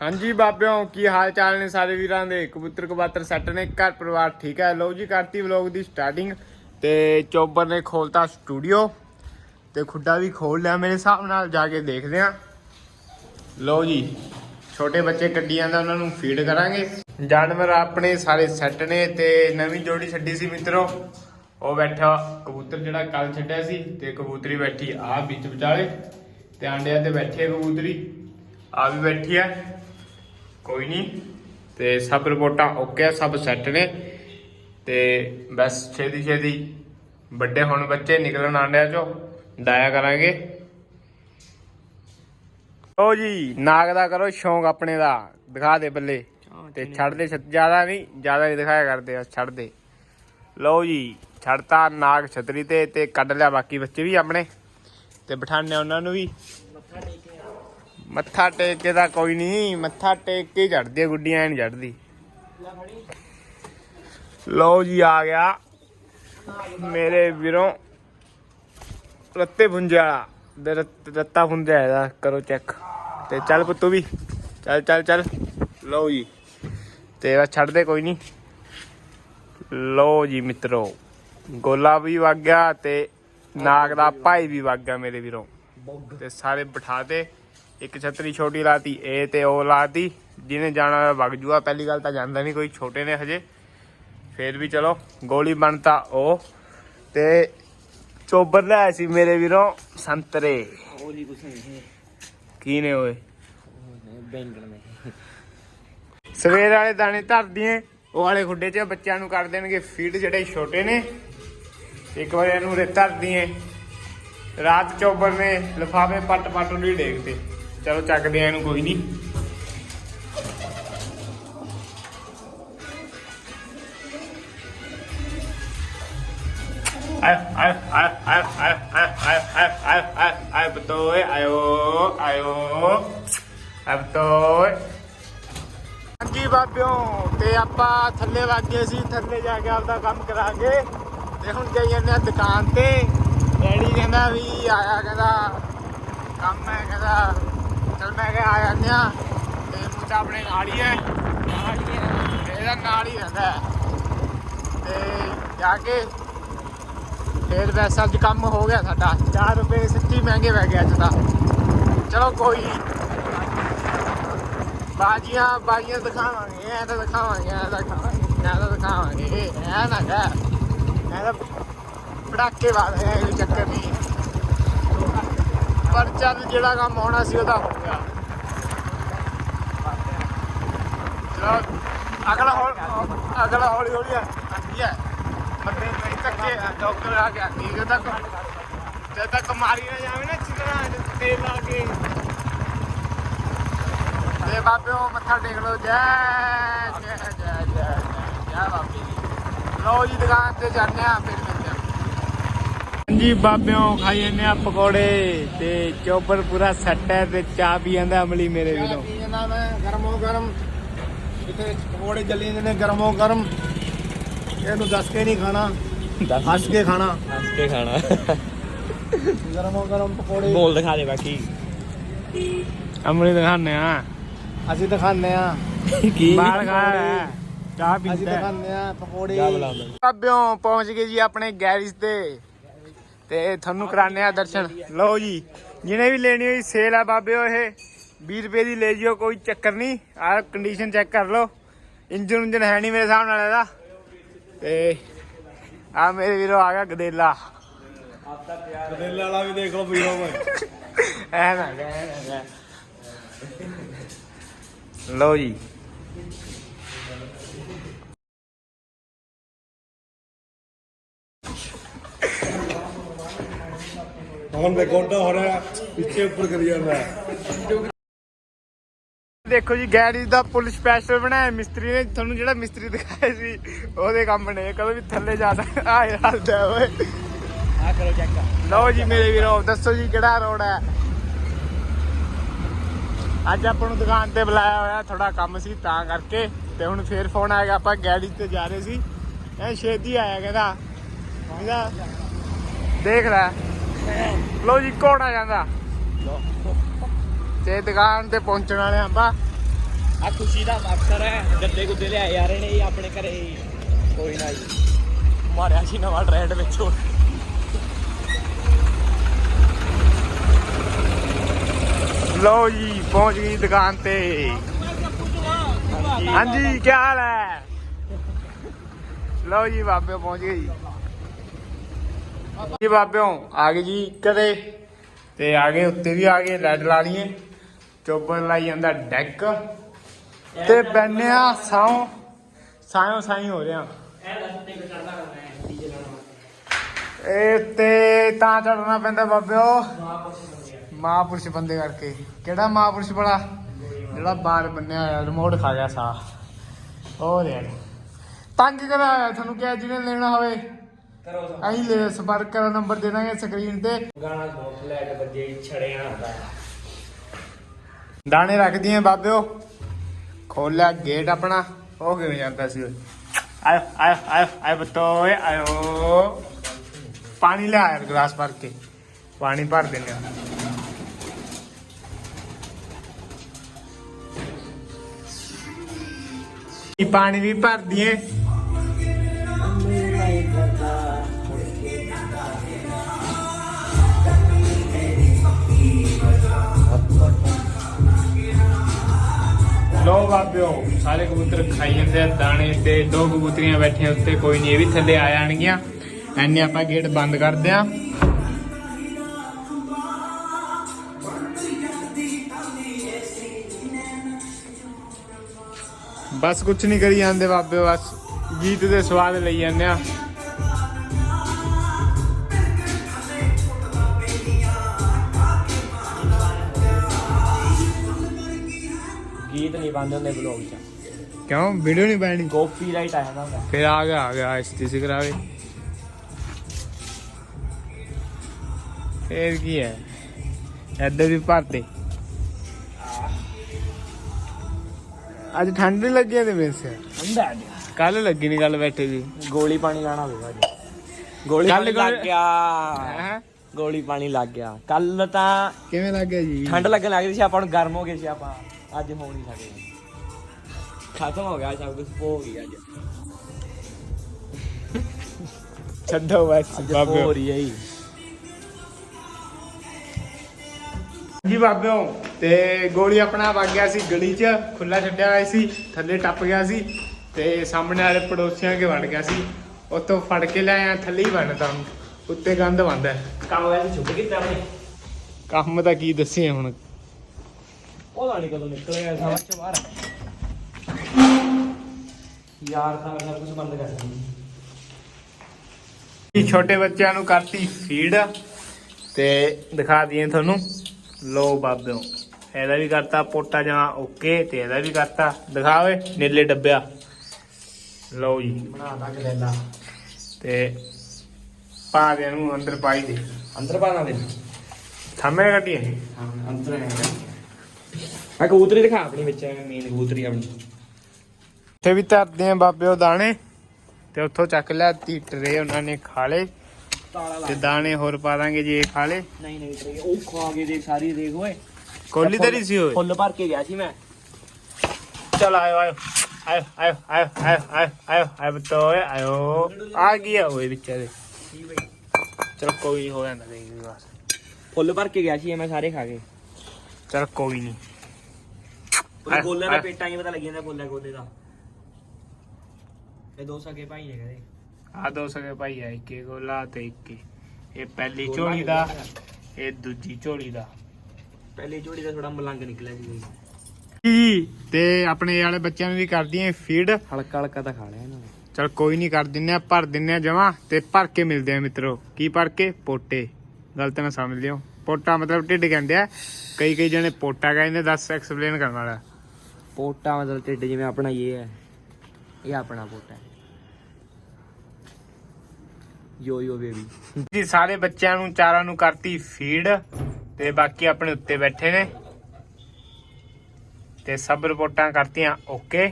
ਹਾਂਜੀ ਬਾਬਿਓ, ਕੀ ਹਾਲ ਚਾਲ ਨੇ ਸਾਰੇ ਵੀਰਾਂ ਦੇ? ਕਬੂਤਰ ਕਬਾਤਰ ਸੈੱਟ ਨੇ, ਘਰ ਪਰਿਵਾਰ ਠੀਕ ਹੈ? ਲਓ ਜੀ, ਕਰਤੀ ਵਲੌਗ ਦੀ ਸਟਾਰਟਿੰਗ ਤੇ ਚੋਬਰ ਨੇ ਖੋਲਤਾ ਸਟੂਡੀਓ ਤੇ ਖੁੱਡਾ ਵੀ ਖੋਲ ਲਿਆ ਮੇਰੇ ਹਿਸਾਬ ਨਾਲ, ਜਾ ਕੇ ਦੇਖਦੇ ਆ ਲਓ ਜੀ, ਛੋਟੇ ਬੱਚੇ ਕੱਢੀਆਂ ਦਾ ਉਹਨਾਂ ਨੂੰ ਫੀਡ ਕਰਾਂਗੇ। ਜਾਨਵਰ ਆਪਣੇ ਸਾਰੇ ਸੈੱਟ ਨੇ ਤੇ ਨਵੀਂ ਜੋੜੀ ਛੱਡੀ ਸੀ ਮਿੱਤਰੋ। ਉਹ ਬੈਠਾ ਕਬੂਤਰ ਜਿਹੜਾ ਕੱਲ ਛੱਡਿਆ ਸੀ ਤੇ ਕਬੂਤਰੀ ਬੈਠੀ ਆ ਵਿੱਚ ਵਿਚਾਲੇ। ਤੇ ਆਂਡਿਆਂ ਤੇ ਬੈਠੇ ਕਬੂਤਰੀ। ਆ ਵੀ ਬੈਠੀ ਹੈ। ਕੋਈ ਨਹੀਂ ਤੇ ਸਭ ਰਿਪੋਰਟਾਂ ਓਕੇ ਆ ਸਭ ਸੈੱਟ ਨੇ। ਤੇ ਬਸ ਛੇਤੀ ਛੇਤੀ ਵੱਡੇ ਹੁਣ ਬੱਚੇ ਨਿਕਲਣ ਆਂਡਿਆਂ ਚੋਂ ਡਾਇਆ ਕਰਾਂਗੇ। ਓ ਜੀ ਨਾਗ ਦਾ ਕਰੋ ਸ਼ੌਂਕ ਆਪਣੇ ਦਾ। ਦਿਖਾ ਦੇ ਬੱਲੇ। ਤੇ ਛੱਡ ਦੇ ਜ਼ਿਆਦਾ ਨਹੀਂ ਜ਼ਿਆਦਾ ਨਹੀਂ ਦਿਖਾਇਆ ਕਰਦੇ ਆ ਛੱਡ ਦੇ। ਲਓ ਜੀ ਛੱਡਤਾ ਨਾਗ ਛਤਰੀ ਤੇ ਤੇ ਕੱਢ ਲਿਆ ਬਾਕੀ ਬੱਚੇ ਵੀ ਆਪਣੇ। ਤੇ ਬਿਠਾਣੇ ਉਹਨਾਂ ਨੂੰ ਵੀ। ਮੱਥਾ ਟੇਕ ਕੇ ਤਾਂ ਕੋਈ ਨਹੀਂ ਮੱਥਾ ਟੇਕ ਕੇ ਚੜਦੀ ਗੁੱਡੀਆਂ ਨਹੀਂ ਚੜਦੀ ਲਓ ਜੀ ਆ ਗਿਆ ਮੇਰੇ ਵੀਰੋਂ ਰੱਤੇ ਭੁੰਜੇ ਵਾਲਾ, ਦੇ ਰੱਤਾ ਭੁੰਜਿਆ ਇਹਦਾ, ਕਰੋ ਚੈੱਕ ਤੇ ਚੱਲ ਪੁੱਤੂ ਵੀ, ਚੱਲ ਚੱਲ ਚੱਲ। ਲਓ ਜੀ, ਤੇ ਬਸ ਛੱਡ ਦੇ ਕੋਈ ਨਹੀਂ ਲਓ ਜੀ ਮਿੱਤਰੋ, ਗੋਲਾ ਵੀ ਵਗ ਗਿਆ ਤੇ ਨਾਗ ਦਾ ਭਾਈ ਵੀ ਵਗ ਗਿਆ ਮੇਰੇ ਵੀਰੋਂ। ਤੇ ਸਾਰੇ ਬਿਠਾ ਤੇ ਇੱਕ ਛਤਰੀ ਛੋਟੀ ਲਾਤੀ ਇਹ ਤੇ ਉਹ ਲਾਤੀ ਜਿਹਨੇ ਜਾਣਾ ਵਗ ਜੂਆ ਪਹਿਲੀ ਗੱਲ ਤਾਂ ਜਾਂਦਾ ਨਹੀਂ ਕੋਈ ਛੋਟੇ ਨੇ ਹਜੇ। ਫੇਰ ਵੀ ਚਲੋ ਗੋਲੀ ਬਣਤਾ ਉਹ। ਤੇ ਚੋਬਰ ਲਿਆਇਆ ਸੀ ਮੇਰੇ ਵੀਰੋਂ ਸੰਤਰੇ। ਹੋਲੀ ਕੁਛ ਨਹੀਂ ਕੀ ਨੇ ਓਏ? ਬੈਂਗਣ ਨੇ। ਸਵੇਰ ਵਾਲੇ ਦਾਣੇ ਧਰਦੀਆਂ ਉਹ ਵਾਲੇ ਖੁੱਡੇ 'ਚ ਬੱਚਿਆਂ ਨੂੰ ਕਰ ਦੇਣਗੇ। ਫੀਡ ਜਿਹੜੇ ਛੋਟੇ ਨੇ ਇੱਕ ਵਾਰ ਇਹਨੂੰ ਰੇ ਧਰਦੀਆਂ ਰਾਤ ਚੋਬਰ ਨੇ ਲਫਾਫੇ ਪੱਟ ਪੱਟ ਨੂੰ ਹੀ ਡੇਗਤੇ ਚਲੋ ਚੱਕਦੇ ਆ ਇਹਨੂੰ ਕੋਈ ਨਹੀਂ ਆਏ ਆਏ ਆਏ ਆਏ ਆਏ ਆਏ ਆਏ ਆਏ ਆਏ ਆਏ ਬਤੋਏ ਆਇਓ ਆਇਓ ਆਏ ਬਤੋਏ ਹਾਂਜੀ ਬਾਬਿਓ ਤੇ ਆਪਾਂ ਥੱਲੇ ਵੱਜ ਗਏ ਸੀ ਥੱਲੇ ਜਾ ਕੇ ਆਪਦਾ ਕੰਮ ਕਰਾਂਗੇ ਤੇ ਹੁਣ ਜਾਈ ਜਾਂਦੇ ਆ ਦੁਕਾਨ ਤੇ ਡੈਡੀ ਕਹਿੰਦਾ ਵੀ ਆਇਆ ਕਹਿੰਦਾ ਕੰਮ ਹੈ ਕਹਿੰਦਾ ਮੈਂ ਕਿਹਾ ਆ ਜਾਂਦੇ ਆ। ਤੇ ਮੁੰਡਾ ਆਪਣੇ ਨਾਲ ਹੀ ਹੈ। ਇਹਦਾ ਨਾਲ ਹੀ ਰਹਿੰਦਾ ਤੇ ਜਾ ਕੇ ਫੇਰ ਵੈਸਾ ਅੱਜ ਕੰਮ ਹੋ ਗਿਆ ਸਾਡਾ। 4 ਰੁਪਏ ਸੱਚੀ ਮਹਿੰਗੇ ਪੈ ਗਏ ਅੱਜ ਤਾਂ। ਚਲੋ ਕੋਈ ਬਾਜੀਆਂ ਬਾਜੀਆਂ ਦਿਖਾਵਾਂਗੇ, ਐ ਤਾਂ ਦਿਖਾਵਾਂਗੇ, ਐ ਤਾਂ ਦਿਖਾਵਾਂਗੇ, ਐ ਤਾਂ ਦਿਖਾਵਾਂਗੇ। ਐ ਨਾ ਕਹਿ ਐ ਤਾਂ ਪੜਾਕੇ ਵਾਲੇ ਐ ਚੱਕਰ ਨਹੀਂ ਪਰ ਚੱਲ ਜਿਹੜਾ ਕੰਮ ਹੋਣਾ ਸੀ ਉਹਦਾ ਹੋ ਗਿਆ ਚਲੋ ਅਗਲਾ ਹੌਲ ਅਗਲਾ ਹੌਲੀ ਹੌਲੀ ਆਂਦੀ ਹੈ ਬੰਦੇ ਨਹੀਂ ਤੱਕੇ ਡਾਕਟਰ ਆ ਗਿਆ। ਠੀਕ ਤੱਕ ਜਦ ਤੱਕ ਮਾਰੀ ਨਾ ਜਾਵੇ ਨਾ ਚਿਕਣਾ ਤੇਲ ਲਾ ਕੇ। ਤੇ ਬਾਬਿਓ ਮੱਥਾ ਟੇਕ ਲਓ। ਜੈ ਜੈ ਜੈ ਜੈ ਜੈ। ਜੈ ਬਾਬੇ ਦੀ। ਲਓ ਜੀ ਦੁਕਾਨ ਤੇ ਜਾਂਦੇ ਆ ਫਿਰ ਮਿਲਦੇ ਬਾਬਿਓ ਖਾਈ ਜਾਂਦੇ ਆ ਪਕੌੜੇ। ਤੇ ਚੋਬਰ ਪੂਰਾ ਸੈੱਟ ਹੈ ਤੇ ਚਾਹ ਪੀ ਜਾਂਦਾ ਅਮਲੀ ਮੇਰੇ ਵੀਰੋਂ। ਇਹਨਾਂ ਨੇ ਗਰਮੋ ਗਰਮ। ਇੱਥੇ ਪਕੌੜੇ ਜਾਂਦੇ ਨੇ ਗਰਮੋ ਗਰਮ ਇਹਨੂੰ ਦੱਸ ਕੇ ਨਹੀਂ ਖਾਣਾ ਹੱਸ ਕੇ ਖਾਣਾ। ਹੱਸ ਕੇ ਖਾਣਾ। ਗਰਮੋ ਗਰਮ ਪਕੌੜੇ। ਬੋਲ ਦਿਖਾ ਦੇ ਬਾਕੀ। ਅਮਲੀ ਦਿਖਾਣੇ ਆ। ਅਸੀਂ ਦਿਖਾਉਂਦੇ ਆ। ਕੀ? ਬਾਹਰ ਖਾ ਚਾਹ ਅਸੀਂ ਪੀਂਦਾ। ਹੈ। ਦਿਖਾਉਂਦੇ ਆ ਪਕੌੜੇ। ਬਾਬਿਓ ਪਹੁੰਚ ਗਏ ਜੀ ਆਪਣੇ ਗੈਰੇਜ ਤੇ। ਤੇ ਤੁਹਾਨੂੰ ਕਰਾਣੇ ਆ ਦਰਸ਼ਨ। ਲਓ ਜੀ ਜਿਹਨੇ ਵੀ ਲੈਣੀ ਹੋਈ ਸੇਲ ਆ ਬਾਬਿਓ ਇਹ। 20 ਰੁਪਏ ਦੀ ਲੈ ਜਿਓ ਕੋਈ ਚੱਕਰ ਨਹੀਂ। ਆ ਕੰਡੀਸ਼ਨ ਚੈੱਕ ਕਰ ਲਓ। ਇੰਜਨ ਉਂਜਨ ਹੈ ਨਹੀਂ ਮੇਰੇ ਹਿਸਾਬ ਨਾਲ ਇਹਦਾ। ਤੇ ਆ ਮੇਰੇ ਵੀਰੋ ਆ ਗਿਆ ਗਦੇਲਾ। ਗਦੇਲੇ ਵਾਲਾ ਵੀ ਦੇਖ ਲਓ ਵੀਰੋ ਮੈਂ ਐ ਨਾ ਕਹਿ, ਐ ਨਾ ਕਹਿ। ਲਓ ਜੀ। ਹੁਣ ਗੋਡਾ ਹੋ ਰਿਹਾ ਪਿੱਛੇ ਉੱਪਰ ਕਰੀ ਜਾਂਦਾ। ਦੇਖੋ ਜੀ ਗੈਰੇਜ ਦਾ ਪੁਲ ਸਪੈਸ਼ਲ ਬਣਾਇਆ ਮਿਸਤਰੀ ਨੇ। ਤੁਹਾਨੂੰ ਜਿਹੜਾ ਮਿਸਤਰੀ ਦਿਖਾਇਆ ਸੀ ਉਹਦੇ ਕੰਮ ਨੇ। ਕਦੋਂ ਵੀ ਥੱਲੇ ਜਾ ਸਕਦਾ ਆ ਹਾਲਦਾ ਓਏ। ਆ ਕਰੋ ਚੈੱਕ ਲਓ ਜੀ ਮੇਰੇ ਵੀਰੋ ਦੱਸੋ ਜੀ ਕਿਹੜਾ ਰੋਡ ਹੈ? ਅੱਜ ਆਪਾਂ ਨੂੰ ਦੁਕਾਨ ਤੇ ਬੁਲਾਇਆ ਹੋਇਆ ਥੋੜਾ ਕੰਮ ਸੀ ਤਾਂ ਕਰਕੇ। ਤੇ ਹੁਣ ਫੇਰ ਫੋਨ ਆਏਗਾ ਆਪਾਂ ਗੈਰੇਜ ਤੇ ਜਾ ਰਹੇ ਸੀ। ਇਹ ਛੇਤੀ ਆਇਆ ਕਹਿੰਦਾ। ਕਹਿੰਦਾ ਦੇਖ ਲੈ। ਲਓ ਜੀ ਕੋਣ ਆ ਜਾਂਦਾ ਤੇ ਦੁਕਾਨ ਤੇ ਪਹੁੰਚਣ ਵਾਲੇ ਆਪਾਂ। ਆ ਖੁਸ਼ੀ ਦਾ ਅਫਸਰ ਹੈ ਗੱਦੇ ਗੁੱਦੇ ਲਿਆਏ ਯਾਰ ਇਹਨੇ ਇਹ ਆਪਣੇ ਘਰੇ ਕੋਈ ਨਾ ਜੀ। ਮਾਰਿਆ ਸੀ ਨਵਾਂ ਟ੍ਰੈਂਡ ਵਿੱਚ। ਹੁਣ ਲਓ ਜੀ ਪਹੁੰਚ ਗਈ ਦੁਕਾਨ ਤੇ। ਹਾਂਜੀ। ਕੀ ਹਾਲ ਹੈ? ਲਓ ਜੀ ਬਾਬਿਓ ਪਹੁੰਚ ਗਏ ਜੀ। ਜੀ ਬਾਬਿਓ ਆ ਗਏ ਜੀ ਕਦੇ। ਤੇ ਆ ਗਏ ਉੱਤੇ ਵੀ ਆ ਗਏ ਲੈਟ ਲਾ ਲਈਏ। ਚੋਬਰ ਲਾਈ ਜਾਂਦਾ ਡੈਕ। ਤੇ ਬੰਨਿਆ ਸਾਉ ਸਾਇਓ ਸਾਈ ਹੋ ਰਿਹਾ। ਇਹ ਤੇ ਤਾਂ ਚੜਨਾ ਪੈਂਦਾ ਬਾਬਿਓ। ਮਹਾਪੁਰਸ਼ ਬੰਦੇ ਕਰਕੇ। ਕਿਹੜਾ ਮਹਾਪੁਰਸ਼ ਬੜਾ ਜਿਹੜਾ ਬਾਹਰ ਬੰਨਿਆ ਹੋਇਆ ਰਿਮੋਟ ਖਾ ਗਿਆ ਸਾ ਉਹ ਯਾਰ ਤੰਗ ਕਰਾਇਆ ਤੁਹਾਨੂੰ ਕਿਹਾ ਜਿਹਨੇ ਲੈਣਾ ਹੋਵੇ। ਕਰੋ ਅਸੀਂ ਲੈ ਸੰਪਰਕ ਨੰਬਰ ਦੇ ਦਾਂਗੇ ਸਕਰੀਨ ਤੇ। ਗਾਣਾ ਬਹੁਤ ਲੈ ਕੇ ਬੱਜੇ ਛੜਿਆ ਆਂਦਾ ਦਾਣੇ ਰੱਖਦੀ ਆ ਬਾਬਿਓ। ਖੋਲਿਆ ਗੇਟ ਆਪਣਾ। ਉਹ ਕਿਵੇਂ ਜਾਂਦਾ ਸੀ ਓਏ? ਆਇਓ ਆਇਓ ਆਇਓ ਆਇਓ ਬਤੋਏ ਆਇਓ। ਪਾਣੀ ਲਿਆ ਯਾਰ ਗਲਾਸ ਭਰ ਕੇ। ਪਾਣੀ ਭਰ ਦਿੰਦੇ ਆ ਪਾਣੀ ਵੀ ਭਰ ਦਈਏ। ਲੋ ਬਾਬਿਓ, ਸਾਰੇ ਕਬੂਤਰ ਖਾਈ ਜਾਂਦੇ ਆ, ਦਾਣੇ ਤੇ ਦੋ ਕਬੂਤਰੀਆਂ ਬੈਠੀਆਂ ਉੱਤੇ, ਕੋਈ ਨਹੀਂ, ਇਹ ਵੀ ਥੱਲੇ ਆ ਜਾਣਗੀਆਂ। ਐਨੇ ਆਪਾਂ ਗੇਟ ਬੰਦ ਕਰਦੇ ਆ ਬਸ ਕੁਝ ਨਹੀਂ ਕਰੀ ਜਾਂਦੇ ਬਾਬੇ ਬਸ ਗੀਤ ਦੇ ਸਵਾਦ ਲਈ ਜਾਂਦੇ ਆ ਨਹੀਂ ਬੰਦ ਹੁੰਦੇ ਬਲੌਗ 'ਚ। ਕਿਉਂ? ਵੀਡੀਓ ਨਹੀਂ ਬਣਨੀ? ਕਾਪੀਰਾਈਟ ਆਇਆ ਦਾ ਹੁੰਦਾ। ਫਿਰ ਆ ਗਿਆ ਆ ਗਿਆ ਇਸਤੀ ਸੀ ਕਰਾਵੇ। ਫੇਰ ਕੀ ਹੈ? ਇੱਧਰ ਵੀ ਭਰਤੇ। ਅੱਜ ਠੰਡ ਨਹੀਂ ਲੱਗੀ ਤੇ ਮੇਰੇ ਸੇ ਹੁੰਦਾ ਕੱਲ ਲੱਗੀ ਨਹੀਂ ਗੱਲ ਬੈਠੇ ਦੀ। ਗੋਲੀ ਪਾਣੀ ਲਾਣਾ ਹੋਵੇਗਾ ਅੱਜ। ਗੋਲੀ ਕੱਲ੍ਹ ਪਾਣੀ ਲੱਗ ਗੋਲੀ- ਗਿਆ। ਹੈਂ? ਗੋਲੀ ਪਾਣੀ ਲੱਗ ਗਿਆ। ਕੱਲ ਤਾਂ ਕਿਵੇਂ ਲੱਗ ਗਿਆ ਜੀ? ਠੰਡ ਲੱਗਣ ਲੱਗ ਗਈ ਸੀ ਆਪਾਂ ਨੂੰ ਗਰਮ ਹੋ ਗਏ ਸੀ ਆਪਾਂ। ਅੱਜ ਹੋ ਨਹੀਂ ਸਕਦੇ ਖਤਮ ਹੋ ਗਿਆ ਸਭ ਕੁਝ ਹੋ ਗਿਆ ਅੱਜ। ਛੱਡੋ ਬਸ ਅੱਜ ਬਾਬਿਓ ਹੋ ਰਹੀ ਹੈ ਜੀ। ਜੀ ਬਾਬਿਓ ਤੇ ਗੋਲੀ ਆਪਣਾ ਵਗ ਗਿਆ ਸੀ ਗਲੀ 'ਚ ਖੁੱਲਾ ਛੱਡਿਆ ਹੋਇਆ ਸੀ ਥੱਲੇ ਟੱਪ ਗਿਆ ਸੀ ਤੇ ਸਾਹਮਣੇ ਵਾਲੇ ਪੜੋਸੀਆਂ ਕੇ ਵੜ ਗਿਆ ਸੀ। ਉੱਥੋਂ ਫੜ ਕੇ ਲਿਆਇਆ ਥੱਲੇ ਹੀ ਵੜਦਾ ਉੱਤੇ ਗੰਦ ਬੰਦਾ ਕੰਮ ਵੈਸੇ ਛੁੱਟ ਕੀਤਾ ਆਪਣੇ। ਕੰਮ ਤਾਂ ਕੀ ਦੱਸੇ ਹੁਣ ਉਹਦਾ ਨਹੀਂ ਕਦੋਂ ਨਿਕਲੇਗਾ ਸਮਝ ਚ ਬਾਹਰ ਯਾਰ ਤਾਂ ਸਭ ਕੁਝ ਬੰਦ ਕਰ ਦਿੱਤੀ ਇਹ ਛੋਟੇ ਬੱਚਿਆਂ ਨੂੰ ਕਰਤੀ ਫੀਡ ਤੇ ਦਿਖਾ ਦਈਏ ਤੁਹਾਨੂੰ। ਲੋ ਬਾਬਿਓ ਇਹਦਾ ਵੀ ਕਰਤਾ ਪੋਟਾ ਜਮਾ ਓਕੇ ਤੇ ਇਹਦਾ ਵੀ ਕਰਤਾ। ਦਿਖਾ ਓਏ ਨੀਲੇ ਡੱਬਿਆ। ਲਓ ਜੀ। ਬਣਾ ਤਾ ਗਲੇਲਾ ਤੇ ਪਾ ਦੇ ਨੂੰ ਅੰਦਰ ਪਾਈ ਦੇ। ਅੰਦਰ ਪਾਣਾ ਦੇ ਥੰਮੇ ਕੱਢੀਏ ਹਾਂ ਅੰਦਰ ਹੈ। ਆ ਕਬੂਤਰੀ ਦਿਖਾ ਆਪਣੀ ਵਿੱਚ ਮੇਨ ਕਬੂਤਰੀ ਆਪਣੀ। ਇੱਥੇ ਵੀ ਧਰਦੇ ਆ ਬਾਬਿਓ ਦਾਣੇ ਤੇ ਉੱਥੋਂ ਚੱਕ ਲਿਆ ਤੀ ਟਰੇ ਉਹਨਾਂ ਨੇ ਖਾ ਲਏ। ਤਾਲਾ ਤੇ ਦਾਣੇ ਹੋਰ ਪਾ ਦਾਂਗੇ ਜੇ ਇਹ ਖਾ ਲਏ। ਨਹੀਂ ਨਹੀਂ ਤੇਰੇ ਉਹ ਖਾ ਕੇ ਦੇਖ ਸਾਰੀ ਦੇਖ ਓਏ। ਕੋਲੀ ਤੇਰੀ ਸੀ ਓਏ। ਫੁੱਲ ਭਰ ਕੇ ਗਿਆ ਸੀ ਮੈਂ। ਚਲ ਆਇਓ ਆਇਓ ਆਇਓ ਆਇਓ ਆਇਓ ਆਇਓ ਆਇਓ ਆਇਓ ਬਤੋਏ ਆਇਓ। ਆ ਗਿਆ ਓਏ ਵਿਚਾਰੇ ਚਲ ਕੋਈ ਨਹੀਂ ਹੋ ਜਾਂਦਾ ਦੇਖ ਬਸ। ਫੁੱਲ ਭਰ ਕੇ ਗਿਆ ਸੀ ਮੈਂ ਸਾਰੇ ਖਾ ਗਏ ਚਲ ਕੋਈ ਨਹੀਂ। ਆਹ, ਗੋਲੇ ਦਾ। ਪੇਟਾਂ ਹੀ ਪਤਾ ਲੱਗ ਜਾਂਦਾ ਗੋਲੇ ਗੋਲੇ ਦਾ। ਇਹ ਦੋ ਸਕੇ ਭਾਈ ਨੇ ਕਹਦੇ ਆ ਦੋ ਸਕੇ ਭਾਈ ਆ ਇੱਕੇ ਗੋਲਾ ਤੇ ਇੱਕੇ। ਇਹ ਪਹਿਲੀ ਝੋਲੀ ਦਾ? ਇਹ ਦੂਜੀ ਝੋਲੀ ਦਾ। ਪਹਿਲੀ ਜੋੜੀ ਦਾ ਥੋੜਾ ਮਲੰਗ ਨਿਕਲਿਆ ਸੀ ਕੋਈ। ਜੀ ਤੇ ਆਪਣੇ ਵਾਲੇ ਬੱਚਿਆਂ ਨੂੰ ਵੀ ਕਰਦੀਆਂ ਫੀਡ ਹਲਕਾ ਹਲਕਾ ਤਾਂ ਖਾ ਲਿਆ ਇਹਨਾਂ ਨੇ। ਚਲ ਕੋਈ ਨਹੀਂ ਕਰ ਦਿੰਨੇ ਆ ਭਰ ਦਿੰਨੇ ਆ ਜਮਾ ਤੇ ਭਰ ਕੇ ਮਿਲਦੇ ਆ ਮਿੱਤਰੋ। ਕੀ ਭਰ ਕੇ? ਪੋਟੇ। ਗਲਤ ਨਾ ਸਮਝ ਲਿਓ ਪੋਟਾ ਮਤਲਬ ਢਿੱਡ ਕਹਿੰਦੇ ਆ। ਕਈ ਕਈ ਜਣੇ ਪੋਟਾ ਕਹਿੰਦੇ ਦੱਸ ਐਕਸਪਲੇਨ ਕਰਨ ਵਾਲਾ। ਪੋਟਾ ਮਤਲਬ ਢਿੱਡ ਜਿਵੇਂ ਆਪਣਾ ਇਹ ਹੈ, ਇਹ ਆਪਣਾ ਪੋਟਾ ਹੈ। ਯੋ ਯੋ ਬੇਬੀ ਜੀ, ਸਾਰੇ ਬੱਚਿਆਂ ਨੂੰ, ਚਾਰਾਂ ਨੂੰ ਕਰਤੀ ਫੀਡ ਤੇ ਬਾਕੀ ਆਪਣੇ ਉੱਤੇ ਬੈਠੇ ਨੇ। ਤੇ ਸਭ ਰਿਪੋਰਟਾਂ ਕਰਤੀਆਂ ਓਕੇ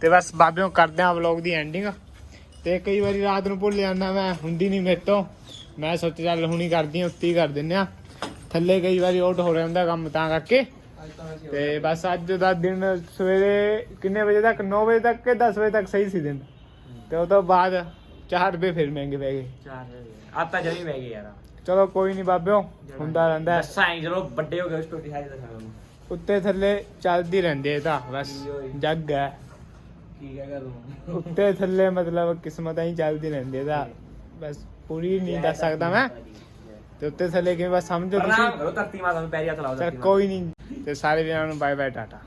ਤੇ ਬਸ ਬਾਬਿਓ, ਕਰਦੇ ਆ ਵਲੌਗ ਦੀ ਐਂਡਿੰਗ ਤੇ ਕਈ ਵਾਰੀ ਰਾਤ ਨੂੰ ਭੁੱਲ ਜਾਂਦਾ, ਮੈਂ ਹੁੰਦੀ ਨਹੀਂ ਮੇਰੇ ਤੋਂ। ਮੈਂ ਸੋਚ ਚੱਲ ਹੁਣੀ ਕਰਦੀ ਆ ਉੱਤੀ ਕਰ ਦਿੰਨੇ ਆ ਥੱਲੇ ਕਈ ਵਾਰੀ ਆਊਟ ਹੋ ਰਿਹਾ ਹੁੰਦਾ ਕੰਮ ਤਾਂ ਕਰਕੇ। ਤੇ ਬਸ ਅੱਜ ਦਾ ਦਿਨ ਸਵੇਰੇ ਕਿੰਨੇ ਵਜੇ ਤੱਕ? 9 ਵਜੇ ਤੱਕ ਕਿ 10 ਵਜੇ ਤੱਕ ਸਹੀ ਸੀ ਦਿਨ? ਤੇ ਉਹ ਤੋਂ ਬਾਅਦ 4 ਰੁਪਏ ਫਿਰ ਮਹਿੰਗੇ ਪੈ ਗਏ। ਚਾਰ ਆਤਾ ਜਮੀ ਪੈ ਗਈ ਯਾਰ। ਚਲੋ ਕੋਈ ਨਹੀਂ ਬਾਬਿਓ ਹੁੰਦਾ ਰਹਿੰਦਾ ਹੀ। ਚਲੋ ਵੱਡੇ ਹੋ ਗਏ ਸਟੋਰੀ ਹਾਈ ਤੁਹਾਨੂੰ ਉੱਤੇ ਥੱਲੇ ਚੱਲਦੀ ਰਹਿੰਦੀ ਹੈ ਇਹ ਤਾਂ ਬਸ ਜੱਗ ਹੈ। ਕੀ ਤੂੰ? ਉੱਤੇ ਥੱਲੇ ਮਤਲਬ ਕਿਸਮਤਾਂ ਹੀ ਚੱਲਦੀ ਰਹਿੰਦੀ ਹੈ ਤਾਂ। ਬਸ ਪੂਰੀ ਨਹੀਂ ਦੱਸ ਸਕਦਾ ਮੈਂ। ਤੇ ਉੱਤੇ ਥੱਲੇ ਕਿਵੇਂ ਬਸ ਸਮਝੋ ਪ੍ਰਣਾਮ ਤੁਸੀਂ। ਕਰੋ ਧਰਤੀ ਮਾਤਾ ਨੂੰ ਪੈਰੀ ਹੱਥ ਲਾਓ ਚਲ ਧਰਤੀ ਮਾਤਾ ਕੋਈ ਨਹੀਂ। ਤੇ ਸਾਰੇ ਵੀਰਾਂ ਨੂੰ ਬਾਏ ਬਾਏ ਟਾਟਾ